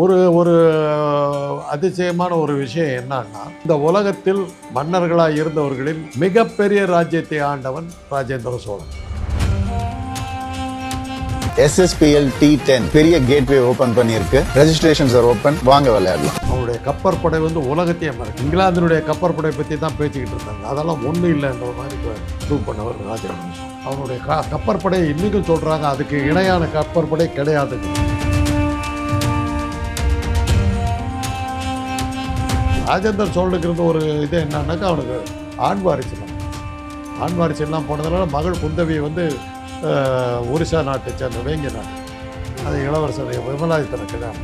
ஒரு ஒரு அதிசயமான ஒரு விஷயம் என்னன்னா இந்த உலகத்தில் மன்னர்களாக இருந்தவர்களில் மிகப்பெரிய ராஜ்யத்தை ஆண்டவன் Rajendra Cholan. SSPL T ten பெரிய கேட்வே ஓபன் பண்ணியிருக்கு. ரெஜிஸ்ட்ரேஷன்ஸ் ஆர் ஓப்பன் வாங்க விளையாடலாம். அவனுடைய கப்பற்படை வந்து உலகத்தையே மறக்கும் இங்கிலாந்தினுடைய கப்பற்படை பற்றி தான் பேசிக்கிட்டு இருந்தாங்க. அதெல்லாம் ஒன்றும் இல்லைன்ற மாதிரி ப்ரூவ் பண்ணவர் சோழன். அவனுடைய க கப்பற்படை இன்றைக்கும் சொல்கிறாங்க அதுக்கு இணையான கப்பற்படை கிடையாதுங்க. ராஜேந்திர சோழனுக்கு இருந்த ஒரு இது என்னன்னாக்கா அவனுக்கு ஆண் வாரிசு தான். ஆண் வாரிசு எல்லாம் போனதுனால மகள் குந்தவியை வந்து ஒரிசா நாட்டை சேர்ந்த வேங்கிய நாடு. அது இளவரசர் விமலாதித்தனை தான்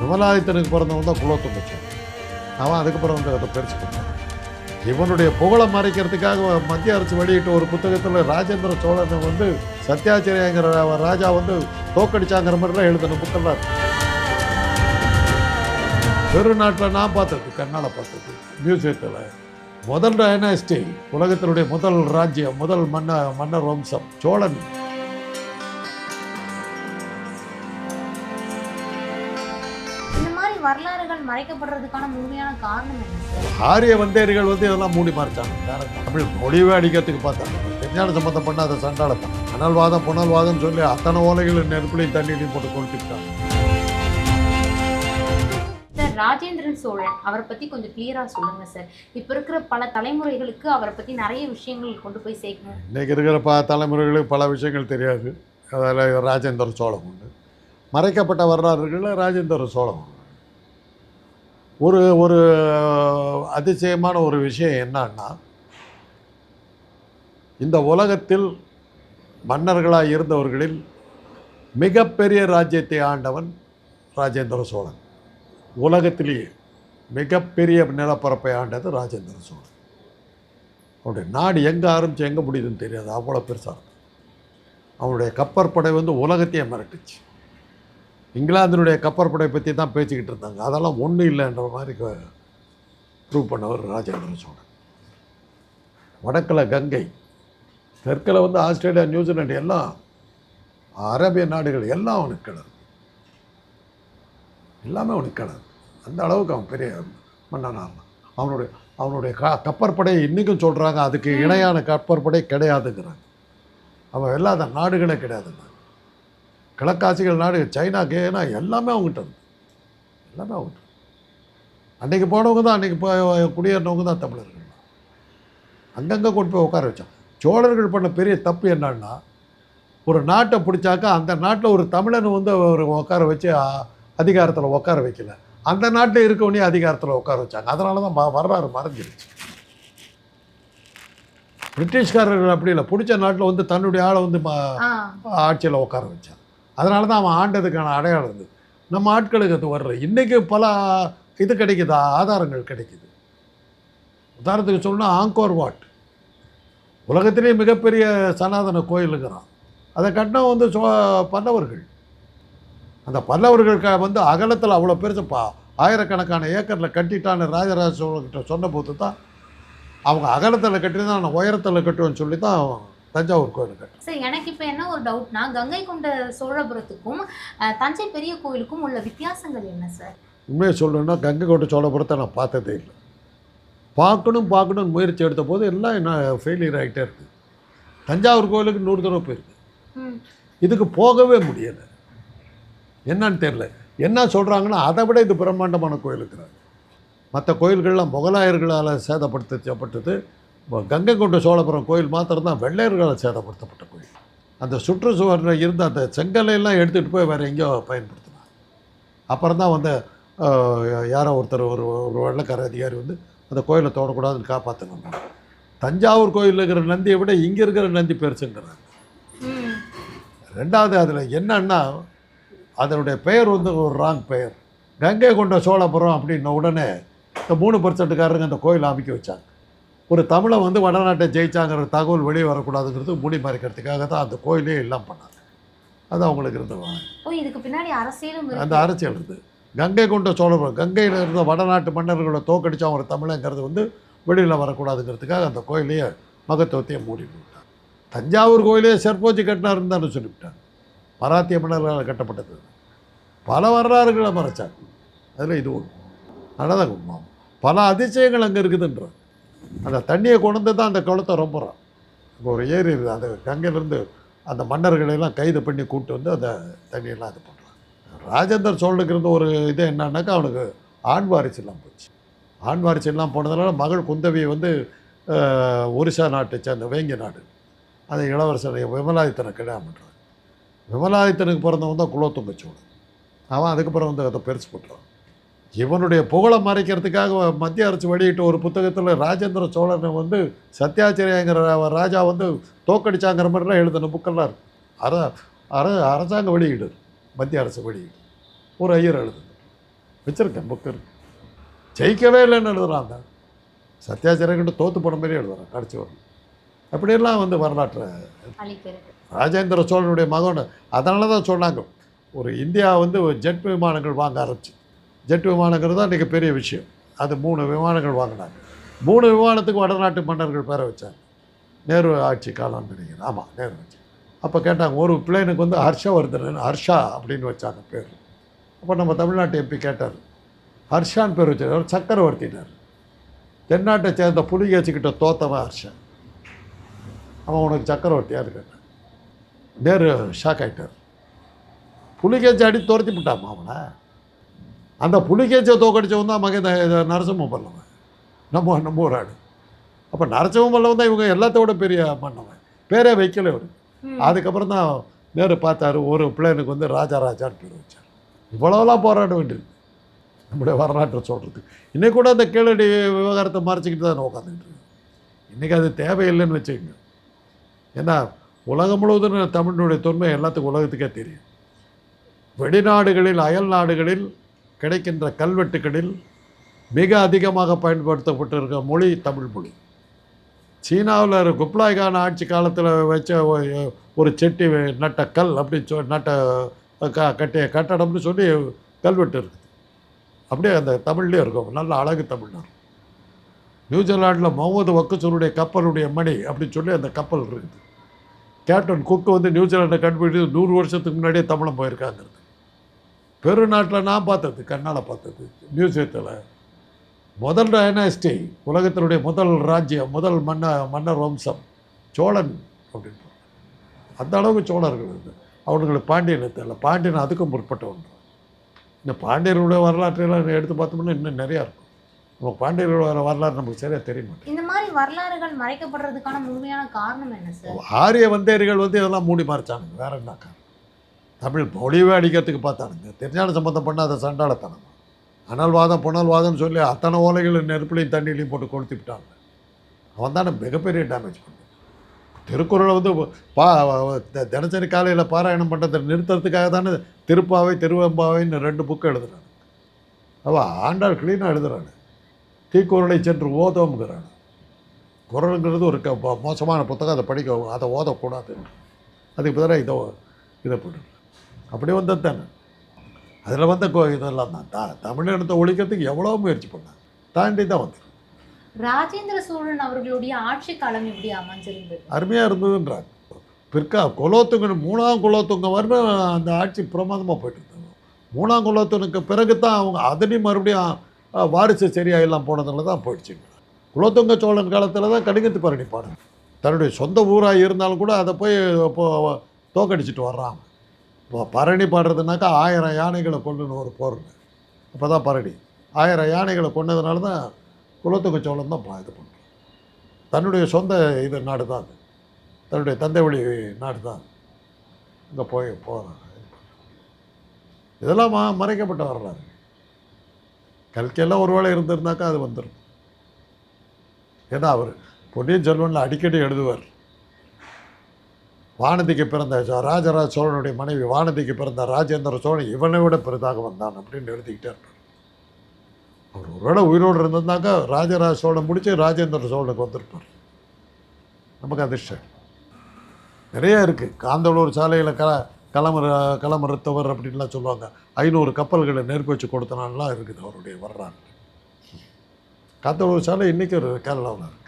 விமலாதித்தனுக்கு பிறந்தவன் தான் குலோத்துங்க அவன் அதுக்கப்புறம் வந்து அதை பெருசு பண்ணான் இவனுடைய புகழை மறைக்கிறதுக்காக மத்திய அரசு வெளியிட்ட ஒரு புத்தகத்தில் ராஜேந்திர சோழனை வந்து சத்யாச்சிரியங்கிற ராஜா வந்து தோக்கடிச்சாங்கிற மாதிரிலாம் எழுதின புக்கெல்லாம் இருக்குது பெருநாட்டில் நான் பார்த்தது கண்ணால் பார்த்தது. மியூசியத்தில் முதல் டைனாஸ்டி உலகத்தினுடைய முதல் ராஜ்யம் முதல் மன்ன மன்னர் வம்சம் சோழன். வரலாறுகள் மறைக்கப்படுறதுக்கான முழுமையான காரணம் ஆரிய வந்தேரிகள் வந்து இதெல்லாம் மூடி மறைச்சாங்க. தமிழ் மொழிவே அடிக்கிறதுக்கு பார்த்தாங்க விஞ்ஞான சம்பந்தம் பண்ணாத சண்டாளத்தான் அனல்வாதம் புனல்வாதம் சொல்லி அத்தனை ஓலைகள் நெருப்புலையும் தண்ணீரையும் போட்டு கொளுத்திட்டாங்க. சார் ராஜேந்திரன் சோழன் அவரை பற்றி கொஞ்சம் கிளியராக சொல்லுங்க சார் இப்போ இருக்கிற பல தலைமுறைகளுக்கு அவரை பற்றி நிறைய விஷயங்கள் கொண்டு போய் சேர்க்கணும். இன்றைக்கி இருக்கிற ப தலைமுறைகளுக்கு பல விஷயங்கள் தெரியாது. அதில் ராஜேந்திர சோழன் உண்டு. மறைக்கப்பட்ட வரலாறுகளில் ராஜேந்திர சோழன் ஒரு ஒரு அதிசயமான ஒரு விஷயம் என்னன்னா இந்த உலகத்தில் மன்னர்களாக இருந்தவர்களில் மிகப்பெரிய ராஜ்யத்தை ஆண்டவன் ராஜேந்திர சோழன். உலகத்திலேயே மிகப்பெரிய நிலப்பரப்பை ஆண்டது ராஜேந்திர சோழன் அவனுடைய நாடு எங்கே ஆரம்பிச்சு எங்கே முடியுதுன்னு தெரியாது அவ்வளோ பெருசாக இருக்கும் அவனுடைய கப்பற்படை வந்து உலகத்தையே மிரட்டுச்சு. இங்கிலாந்தினுடைய கப்பற்படை பற்றி தான் பேசிக்கிட்டு இருந்தாங்க. அதெல்லாம் ஒன்றும் இல்லைன்ற மாதிரி ப்ரூவ் பண்ணவர் ராஜேந்திர சோழன் வடக்கில் கங்கை தெற்கில் வந்து ஆஸ்திரேலியா நியூசிலாண்டு எல்லாம் அரேபிய நாடுகள் எல்லாம் அவனுக்கு கிடக்கு எல்லாமே அவனுக்கு கிணறு அந்த அளவுக்கு அவன் பெரிய மன்னனாக அவனுடைய அவனுடைய க கப்பற்படை இன்றைக்கும் சொல்கிறாங்க அதுக்கு இணையான கப்பற்படை கிடையாதுங்கிறாங்க. அவன் இல்லாத நாடுகளே கிடையாதுங்க. கிழக்காசிகள் நாடு சைனா கேனா எல்லாமே அவங்ககிட்ட இருந்து எல்லாமே அவங்ககிட்ட அன்றைக்கி போனவங்க தான் அன்றைக்கி போய் குடியேறினவங்க தான் தமிழர்கள். அங்கங்கே கொண்டு போய் உட்கார வச்சான். சோழர்கள் பண்ண பெரிய தப்பு என்னன்னா ஒரு நாட்டை பிடிச்சாக்கா அந்த நாட்டில் ஒரு தமிழனை வந்து ஒரு உட்கார வச்சு அதிகாரத்தில் உட்கார வைக்கல. அந்த நாட்டில் இருக்கவனே அதிகாரத்தில் உட்கார வச்சாங்க. அதனால தான் வரலாறு மறைஞ்சிருச்சு. பிரிட்டிஷ்காரர்கள் அப்படி இல்லை. பிடிச்ச நாட்டில் வந்து தன்னுடைய ஆளை வந்து ஆட்சியில் உட்கார வச்சான் அதனால தான் அவன் ஆண்டதுக்கான அடையாளம் இருந்தது. நம்ம ஆட்களுக்கு அது வரல. இன்றைக்கி பல இது கிடைக்குதா. ஆதாரங்கள் கிடைக்குது. உதாரணத்துக்கு சொல்லணும்னா ஆங்கோர் வாட். உலகத்திலேயே மிகப்பெரிய சனாதன கோயிலுங்கிறான். அதை கட்டினவன் வந்து சோ பல்லவர்கள் அந்த பல்லவர்கள் க வந்து அகலத்தில் அவ்வளோ பெருசு பா ஆயிரக்கணக்கான ஏக்கரில் கட்டிட்டான்னு ராஜராஜ சோழர்கிட்ட சொன்னபோது தான் அவங்க அகலத்தில் கட்டினா நான் உயரத்தில் கட்டுவேன்னு சொல்லி தான் தஞ்சாவூர் கோயில் கட்டினான் சார் எனக்கு இப்போ என்ன ஒரு டவுட்னா கங்கை கொண்ட சோழபுரத்துக்கும் தஞ்சை பெரிய கோயிலுக்கும் உள்ள வித்தியாசங்கள் என்ன சார் உண்மையை சொல்லணும்னா கங்கை கொண்ட சோழபுரத்தை நான் பார்த்ததே இல்லை. பார்க்கணும் பார்க்கணும்னு முயற்சி எடுத்த போது எல்லாம் என்ன ஃபெயிலியர் ஆகிட்டே இருக்குது தஞ்சாவூர் கோயிலுக்கு நூறு தடவை போயிருக்கு. ம். இதுக்கு போகவே முடியலை. என்னன்னு தெரில என்ன சொல்கிறாங்கன்னா அதை விட இது பிரம்மாண்டமான கோயிலுங்கிறாங்க மற்ற கோயில்கள்லாம் முகலாயர்களால் சேதப்படுத்தப்பட்டது. கங்கை கொண்ட சோழபுரம் கோயில் மாத்திரம்தான் வெள்ளையர்களால் சேதப்படுத்தப்பட்ட கோயில். அந்த சுற்றுச்சுவரில் இருந்த அந்த செங்கலையெல்லாம் எடுத்துகிட்டு போய் வேறு எங்கேயோ பயன்படுத்தினாங்க அப்புறம் தான் வந்து யாரோ ஒருத்தர் ஒரு ஒரு வெள்ளைக்கார அதிகாரி வந்து அந்த கோயிலை தோடக்கூடாதுன்னு காப்பாற்றணும் தஞ்சாவூர் கோயிலில் இருக்கிற நந்தியை விட இங்கே இருக்கிற நந்தி பெருசுங்கிறாங்க ம். ரெண்டாவது அதில் என்னன்னா அதனுடைய பெயர் வந்து ஒரு ராங் பெயர். கங்கை கொண்ட சோழபுரம் அப்படின்ன உடனே இந்த மூணு பர்சன்ட்டுக்காரங்க அந்த கோயிலை அமைக்க வச்சாங்க. ஒரு தமிழை வந்து வடநாட்டை ஜெயிச்சாங்கிற தகவல் வெளியே வரக்கூடாதுங்கிறது மூடி மறைக்கிறதுக்காக தான் அந்த கோயிலே எல்லாம் பண்ணாங்க. அது அவங்களுக்கு இருந்த வா- ஓ இதுக்கு பின்னாடி அரசியலும் அந்த அரசியல் இருக்குது கங்கை கொண்ட சோழபுரம் கங்கையில் இருந்த வடநாட்டு மன்னர்களை தோக்கடிச்சா ஒரு தமிழங்கிறது வந்து வெளியில் வரக்கூடாதுங்கிறதுக்காக அந்த கோயிலையே மகத்துவத்தையே மூடி விட்டாங்க தஞ்சாவூர் கோயிலே செற்போச்சி கட்டினாருன்னு தானே சொல்லிவிட்டாங்க. மராத்திய மன்னர்களால் கட்டப்பட்டது. பல வரலாறுகளை மறைச்சாங்க அதில் இது ஒன்று அதனால் தான் பல அதிசயங்கள் அங்கே இருக்குதுன்ற அந்த தண்ணியை கொண்டு வந்து தான் அந்த குளத்தை ரொம்புறான் இப்போ ஒரு ஏரி இருக்குது. அந்த கங்கையிலேருந்து அந்த மன்னர்களை எல்லாம் கைது பண்ணி கூப்பிட்டு வந்து அந்த தண்ணியெல்லாம் இது பண்ணுறான் ராஜேந்தர் சோழனுக்கு இருந்த ஒரு இது என்னன்னாக்கா அவனுக்கு ஆண் வாரிசு எல்லாம் போச்சு. ஆண் வாரிசு போனதுனால மகள் குந்தவியை வந்து ஒரிசா நாட்டை சேர்ந்த வேங்கிய நாடு. அந்த இளவரசர் விமலாதித்தனை கல்யாணம் பண்ணுறான் விமலாதித்தனுக்கு பிறந்தவன் தான் குலோத்துங்க சோழன் அவன் அதுக்கப்புறம் வந்து அதை பெருசு பண்ணுறான் இவனுடைய புகழை மறைக்கிறதுக்காக மத்திய அரசு வெளியிட்ட ஒரு புத்தகத்தில் ராஜேந்திர சோழனை வந்து சத்யாச்சாரியாங்கிற ராஜா வந்து தோக்கடிச்சாங்கிற மாதிரிலாம் எழுதின புக்கெல்லாம் இருக்குது அர அர அரசாங்கம் வெளியீடு. மத்திய அரசு வெளியீடு. ஒரு ஐயர் எழுதுது. வச்சுருக்கேன் புக்கு இருக்கு. ஜெயிக்கவே இல்லைன்னு எழுதுறாங்க சத்யாச்சாரியங்கிட்ட தோத்து போன மாதிரி எழுதுறான் கடைசி வரும் அப்படியெல்லாம் வந்து வரலாற்றை ராஜேந்திர சோழனுடைய மகன். அதனால தான் சொன்னாங்க. ஒரு இந்தியா வந்து ஒரு ஜெட் விமானங்கள் வாங்க ஆரம்பிச்சு. ஜெட் விமானங்கிறது தான் இன்றைக்கி பெரிய விஷயம். அது மூணு விமானங்கள் வாங்கினாங்க. மூணு விமானத்துக்கு வடநாட்டு மன்னர்கள் பேரை வச்சாங்க. நேரு ஆட்சி காலம் நினைக்கிறேன் ஆமாம் நேரு ஆட்சி. அப்போ கேட்டாங்க ஒரு பிளேனுக்கு வந்து ஹர்ஷவர்தனன் ஹர்ஷா அப்படின்னு வச்சாங்க பேர். அப்போ நம்ம தமிழ்நாட்டு எம்பி கேட்டார். ஹர்ஷான்னு பேர் வச்சார். சக்கரவர்த்தினார். தென்னாட்டை சேர்ந்த புலிகேச்சிக்கிட்ட தோத்தவன் ஹர்ஷன் அவன் உனக்கு சக்கரவர்த்தியாக இருக்கான். நேரு ஷாக் ஆகிட்டார் புலிகேச்சி அடி துரத்தி விட்டாமா அவனை? அந்த புலிகேச்சியை தோக்கடிச்சவன் தான் மகன் நரசிம்ம பல்லவன் நம்ம நம்ம ஒரு ஆடு. அப்போ நரசிம்ம பல்லவன் தான் இவங்க எல்லாத்தோட பெரிய மன்னவன். பேரே வைக்கல அவர் ம். அதுக்கப்புறம் தான் நேரு பார்த்தாரு ஒரு பிள்ளைனுக்கு வந்து ராஜாராஜான்னு பேர் வச்சார். இவ்வளோலாம் போராட வேண்டியது நம்முடைய வரலாற்றை சொல்கிறது இன்னைக்கு கூட அந்த கீழடி விவகாரத்தை மறைச்சிக்கிட்டு தான் உட்காந்துக்கிட்டு இன்றைக்கி அது தேவையில்லைன்னு வச்சுக்கோங்க. ஏன்னா உலகம் முழுவதும் தமிழினுடைய தொன்மை எல்லாத்துக்கும் உலகத்துக்கே தெரியும். வெளிநாடுகளில் அயல் நாடுகளில் கிடைக்கின்ற கல்வெட்டுகளில் மிக அதிகமாக பயன்படுத்தப்பட்டிருக்க மொழி தமிழ் மொழி. சீனாவில் குப்லாய் கான் ஆட்சி காலத்தில் வச்ச ஒரு செட்டி நட்ட கல் அப்படின்னு சொ நட்ட க கட்டிய கட்டடம்னு சொல்லி கல்வெட்டு இருக்குது. அப்படியே அந்த தமிழ்லேயே இருக்கும். நல்ல அழகு தமிழ் இருக்கும் நியூசிலாண்டில் முகமது வக்குசருடைய கப்பலுடைய மணி அப்படின்னு சொல்லி அந்த கப்பல் இருக்குது. கேப்டன் குக் வந்து நியூசிலாண்டை கண்டுபிடிச்சு நூறு வருஷத்துக்கு முன்னாடியே தமிழம் போயிருக்காங்கிறது. பெருநாட்டில் நான் பார்த்தது கண்ணால் பார்த்தது மியூசியத்தில் முதல் டைனாஸ்டி உலகத்தினுடைய முதல் ராஜ்யம் முதல் மன்ன மன்னர் வம்சம் சோழன் அப்படின்னு அந்த அளவுக்கு சோழர்கள் இது அவர்களுக்கு பாண்டியன் தெரியல பாண்டியன் அதுக்கும் முற்பட்ட ஒன்று இந்த பாண்டியருடைய வரலாற்றையெல்லாம் எடுத்து பார்த்தோம்னா இன்னும் நிறையா இருக்கும். நம்ம பாண்டியர்களோட வரலாறு நமக்கு சரியாக தெரிய மாட்டேங்குது. இந்த மாதிரி வரலாறுகள் மறைக்கப்படுறதுக்கான முழுமையான காரணம் என்ன சார் ஆரிய வந்தேரிகள் வந்து இதெல்லாம் மூடி மறைச்சானுங்க. வேற என்ன காரணம்? தமிழ் மொழிவே அடிக்கிறதுக்கு பார்த்தானுங்க. திருஞான சம்பந்தம் பண்ணாத சண்டாளத்தனம். அனல்வாதம் புனல்வாதம்னு சொல்லி அத்தனை ஓலைகள் நெருப்புலையும் தண்ணியிலையும் போட்டு கொளுத்தி விட்டாங்க அவன் தானே மிகப்பெரிய டேமேஜ் பண்ணான். திருக்குறளை வந்து பா தினசரி காலையில் பாராயணம் பண்ணுறதை நிறுத்துறதுக்காக தானே திருப்பாவை திருவெம்பாவைன்னு ரெண்டு புக்கு எழுதுறாங்க அவள் ஆண்டாள் க்ளீனாக எழுதுறாங்க தீக்குறளை சென்று ஓதோம்ங்கிறாங்க. குரலுங்கிறது ஒரு க மோசமான புத்தகம் அதை படிக்க அதை ஓதக்கூடாது. அதுக்கு பதிலாக இதை இதை போட்டு அப்படி வந்தது தானே. அதில் வந்த கோ இதெல்லாம் தான். த தமிழினத்தை ஒழிக்கிறதுக்கு எவ்வளோ முயற்சி பண்ணாங்க. தாண்டி தான் வந்து ராஜேந்திர சோழன் அவர்களுடைய ஆட்சி காலம் எப்படி அமைஞ்சிருந்தது? அருமையாக இருந்ததுன்றாங்க. பிற்கா குலோத்துங்கன் மூணாம் குலோத்துங்க வரணும் அந்த ஆட்சி பிரமாதமாக போயிட்டு இருந்தாங்க மூணாம் குலோத்துனுக்கு பிறகு தான் அவங்க அதனையும் மறுபடியும் வாரிசு சரியாக எல்லாம் போனதுல தான் போயிடுச்சுங்க குலோத்துங்க சோழன் காலத்தில் தான் கடுங்கத்து பரணி பாடுங்க தன்னுடைய சொந்த ஊராக இருந்தாலும் கூட அதை போய் இப்போது தோக்கடிச்சிட்டு வர்றாங்க இப்போ பரணி பாடுறதுனாக்கா ஆயிரம் யானைகளை கொல்லுன்னு ஒரு போர் அப்போ தான் பரணி. ஆயிரம் யானைகளை கொண்டதுனால தான் குலோத்துங்க சோழன் தான் இது பண்ணுறோம் தன்னுடைய சொந்த இது நாடு தான் அது. தன்னுடைய தந்தை வழி நாடு தான் இங்கே போய் போகிறாங்க இதெல்லாம் மறைக்கப்பட்டு மறைக்கப்பட்ட வரலாறு கல்கியெல்லாம் ஒரு வேளை இருந்திருந்தாக்கா அது வந்துடும் ஏன்னா அவர் பொன்னியின் செல்வனில் அடிக்கடி எழுதுவார். வானதிக்கு பிறந்த ராஜராஜ சோழனுடைய மனைவி வானதிக்கு பிறந்த ராஜேந்திர சோழன் இவனை விட பெரிதாக வந்தான் அப்படின்னு எழுதிக்கிட்டே இருப்பார் அவர் ஒருவேளை உயிரோடு இருந்திருந்தாக்கா ராஜராஜ சோழன் முடிச்சு ராஜேந்திர சோழனுக்கு வந்திருப்பார். நமக்கு அதிர்ஷ்டம். நிறைய இருக்குது காந்தளூர் சாலையில் க களமறு களமறுத்தவர் அப்படின்லாம் சொல்லுவாங்க. ஐநூறு கப்பல்களை நெருப்பு வச்சு கொடுத்தனாலாம் இருக்குது அவருடைய வரலாறு. காந்தளூர் சாலை இன்றைக்கி ஒரு கேரளாவில் இருக்குது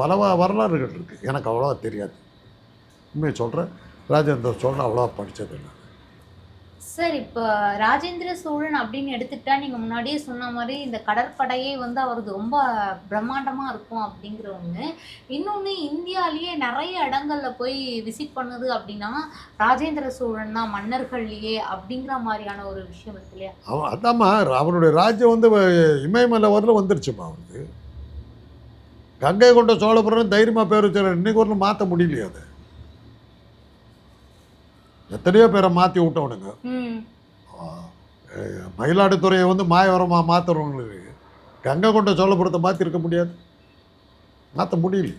பல வரலாறுகள் இருக்குது எனக்கு அவ்வளோவா தெரியாது. உண்மையை சொல்கிறேன் ராஜேந்திர சோழன் அவ்வளோவா படித்ததில்லை சார் இப்போ ராஜேந்திர சோழன் அப்படின்னு எடுத்துக்கிட்டா நீங்க முன்னாடியே சொன்ன மாதிரி இந்த கடற்படையே வந்து அவரது ரொம்ப பிரம்மாண்டமா இருக்கும் அப்படிங்கிற ஒன்று இன்னொன்று இந்தியாலேயே நிறைய இடங்கள்ல போய் விசிட் பண்ணுது அப்படின்னா ராஜேந்திர சோழன் தான் மன்னர்கள்லயே அப்படிங்கிற மாதிரியான ஒரு விஷயம் இருக்கு இல்லையா? அவன் அதாம்மா அவனுடைய ராஜ்யம் வந்து வ- இமயமலை வரல வந்துருச்சுமா அவனுக்கு கங்கை கொண்ட சோழபுரம் தைரியமாக பேர் வச்சு இன்னைக்கு வரலும் மாற்ற முடியலையே அதை. எத்தனையோ பேரை மாற்றி விட்டவனுங்க. மயிலாடுதுறையை வந்து மாயவரமாக மாற்றுறவங்களுக்கு கங்கை கொண்ட சோழபுரத்தை மாற்றிருக்க முடியாது. மாற்ற முடியல.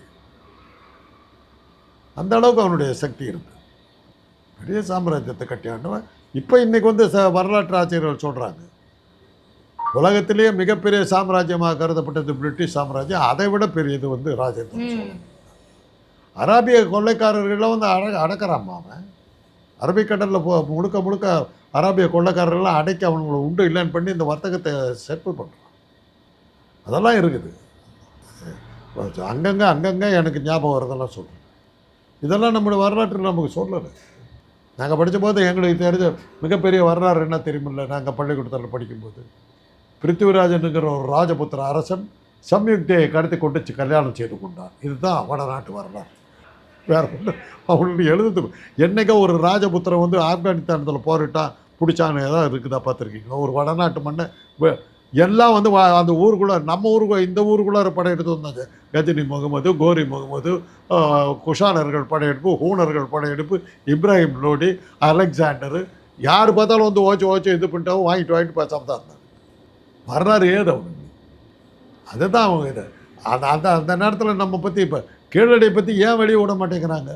அந்த அளவுக்கு அவனுடைய சக்தி இருக்கு. பெரிய சாம்ராஜ்யத்தை கட்டியாண்டவன் இப்போ இன்னைக்கு வந்து ச வரலாற்று ஆசிரியர்கள் சொல்கிறாங்க உலகத்திலேயே மிகப்பெரிய சாம்ராஜ்யமாக கருதப்பட்டது பிரிட்டிஷ் சாம்ராஜ்யம். அதை விட பெரியது வந்து ராஜேந்திர சோழன் அராபிய கொள்ளைக்காரர்களை வந்து அட அடக்கிறாம்மா அவன் அரபிக்கடலில் போ முழுக்க முழுக்க அராபிய கொள்ளைக்காரர்கள்லாம் அடைக்க அவனுங்களை உண்டு இல்லைன்னு பண்ணி இந்த வர்த்தகத்தை செட்டில் பண்ணுறான் அதெல்லாம் இருக்குது. அங்கங்கே அங்கங்கே எனக்கு ஞாபகம் வரதெல்லாம் சொல்கிறேன் இதெல்லாம் நம்முடைய வரலாற்றில் நமக்கு சொல்லலை. நாங்கள் படித்தபோது எங்களுக்கு தெரிஞ்ச மிகப்பெரிய வரலாறு என்ன தெரியுமில்ல? நாங்கள் பள்ளிக்கூடத்தில் படிக்கும்போது. பிருத்திவிராஜனுங்கிற ஒரு ராஜபுத்திர அரசன் சம்யுக்தியை கடத்தி கொண்டு கல்யாணம் செய்து கொண்டான். இதுதான் வடநாட்டு வரலாறு. வேற ஒன்று அவனுடைய எழுதுறதுக்கு என்னைக்கோ ஒரு ராஜபுத்திரன் வந்து ஆப்கானிஸ்தானத்தில் போரிட்டான் பிடிச்சான்னு ஏதாவது இருக்குதா பார்த்துருக்கீங்க ஒரு வடநாட்டு மண்ணை வ- எல்லாம் வந்து வா- அந்த ஊருக்குள்ளே நம்ம ஊருக்கு இந்த ஊருக்குள்ளார படையெடுத்து வந்தாங்க. கஜினி முகமது கோரி முகமது குஷானர்கள் படையெடுப்பு ஹூனர்கள் படையெடுப்பு இப்ராஹிம் லோடி அலெக்சாண்டரு. யார் பார்த்தாலும் வந்து ஓச்சு ஓச்சு இது பண்ணிட்டாவும் வாங்கிட்டு வாங்கிட்டு பேசாமல் தான் இருந்தாங்க. வரலாறு ஏது அவனுக்கு அதுதான் அவங்க இது. அந்த அந்த அந்த நேரத்தில் நம்ம பற்றி இப்போ கீழடியை பற்றி ஏன் வெளியே விட மாட்டேங்கிறாங்க?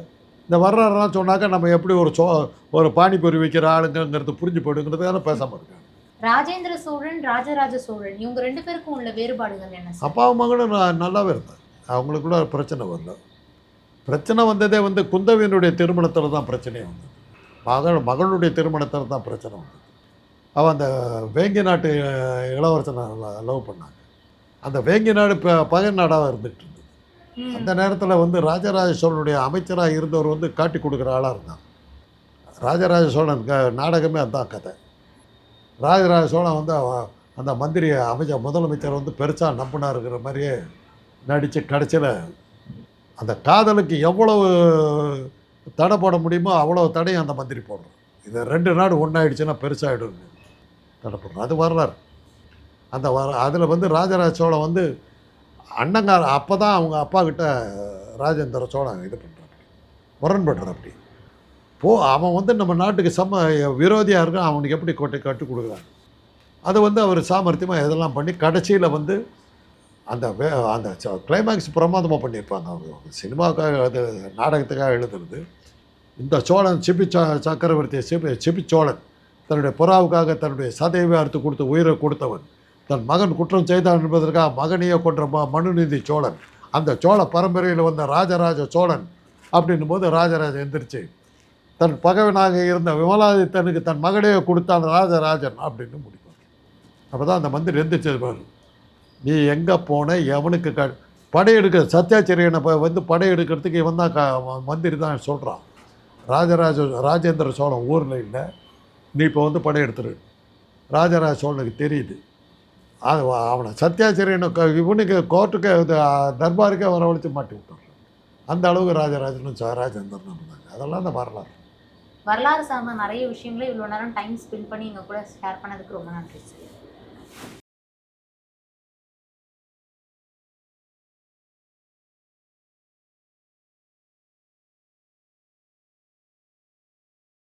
இந்த வரலாறுலாம் சொன்னாக்கா நம்ம எப்படி ஒரு சோ ஒரு பானிபூரி வைக்கிற ஆளுங்கிறது புரிஞ்சு போயிடுங்கிறதுக்காக பேசாமல் இருக்காங்க. ராஜேந்திர சோழன் ராஜராஜ சோழன் இவங்க ரெண்டு பேருக்கும் உள்ள வேறுபாடுகள் என்ன அப்பாவும் மகனும் ந- நல்லாவே இருந்தாங்க. அவங்களுக்குள்ள பிரச்சனை வரல. பிரச்சனை வந்ததே வந்து குந்தவியனுடைய திருமணத்தில் தான் பிரச்சனையே வந்தது. மகள் மகளுடைய திருமணத்தில் தான் பிரச்சனை வந்தது. அவன் அந்த வேங்கி நாட்டு இளவரசனை லவ் பண்ணாங்க. அந்த வேங்கி நாடு இப்போ பகன் நாடாக ம். அந்த நேரத்தில் வந்து ராஜராஜ சோழனுடைய அமைச்சராக இருந்தவர் வந்து காட்டி கொடுக்குற ஆளாக இருந்தான் ராஜராஜ சோழன் க நாடகமே அதான் கதை. ராஜராஜ சோழன் வந்து அந்த மந்திரி அமைச்சர் முதலமைச்சர் வந்து பெருசாக நம்பினாருங்கிற மாதிரியே நடித்து கடைசியில் அந்த காதலுக்கு எவ்வளவு தடை போட முடியுமோ அவ்வளோ தடையும் அந்த மந்திரி போடுறோம் இது ரெண்டு நாடு ஒன்றாயிடுச்சுன்னா பெருசாகிடும் தடை போடுறோம் அது வரலாறு. அந்த வர அதில் வந்து ராஜராஜ சோழன் வந்து அண்ணங்கார அப்போ தான் அவங்க அப்பா கிட்ட ராஜேந்திர சோழன் இது பண்ணுறான் முரண்படுறான் அப்படி. போ அவன் வந்து நம்ம நாட்டுக்கு சம விரோதியாக இருக்கான் அவனுக்கு எப்படி கொட்டை கட்டு கொடுக்குறாங்க அதை வந்து அவர் சாமர்த்தியமாக இதெல்லாம் பண்ணி கடைசியில் வந்து அந்த வே அந்த கிளைமேக்ஸ் பிரமாதமாக பண்ணியிருப்பாங்க அவங்க. சினிமாவுக்காக அது நாடகத்துக்காக எழுதுறது. இந்த சோழன் சிப்பி ச சக்கரவர்த்தி சிப்பி சிப்பி சோழன் தன்னுடைய புறாவுக்காக தன்னுடைய சதைவை அறுத்து கொடுத்து உயிரை கொடுத்தவன். தன் மகன் குற்றம் செய்தான் என்பதற்காக மகனையே கொன்ற மனுநிதி மனுநீதி சோழன். அந்த சோழ பரம்பரையில் வந்த ராஜராஜ சோழன் அப்படின்னும் போது ராஜராஜன் எந்திரிச்சு தன் பகைவனாக இருந்த விமலாதித்தனுக்கு தன் மகனையே கொடுத்தான் ராஜராஜன் அப்படின்னு முடிப்பார் அப்போ தான் அந்த மந்திரி எந்திரிச்சது பாரு. நீ எங்கே போன? எவனுக்கு க படையெடுக்க சத்தியாச்சரியனை வந்து படையெடுக்கிறதுக்கு இவன் தான் க மந்திரி தான் சொல்கிறான் ராஜராஜ ராஜேந்திர சோழன் ஊரில் இல்லை. நீ இப்போ வந்து படையெடுத்துரு. ராஜராஜ சோழனுக்கு தெரியுது. அது அவனை சத்தியாச்சரியனை இவனுக்கு கோர்ட்டுக்கு தர்பாருக்கே வரவழைச்சு மாட்டி விட்டான் அந்த அளவுக்கு ராஜராஜனும் ச- ராஜேந்திரனும் இருந்தாங்க. அதெல்லாம் அந்த வரலாறு. வரலாறு சார்ந்த நிறைய விஷயங்களை இவ்வளோ நேரம் டைம் ஸ்பெண்ட் பண்ணி எங்கள் கூட ஷேர் பண்ணதுக்கு ரொம்ப நன்றி சார்.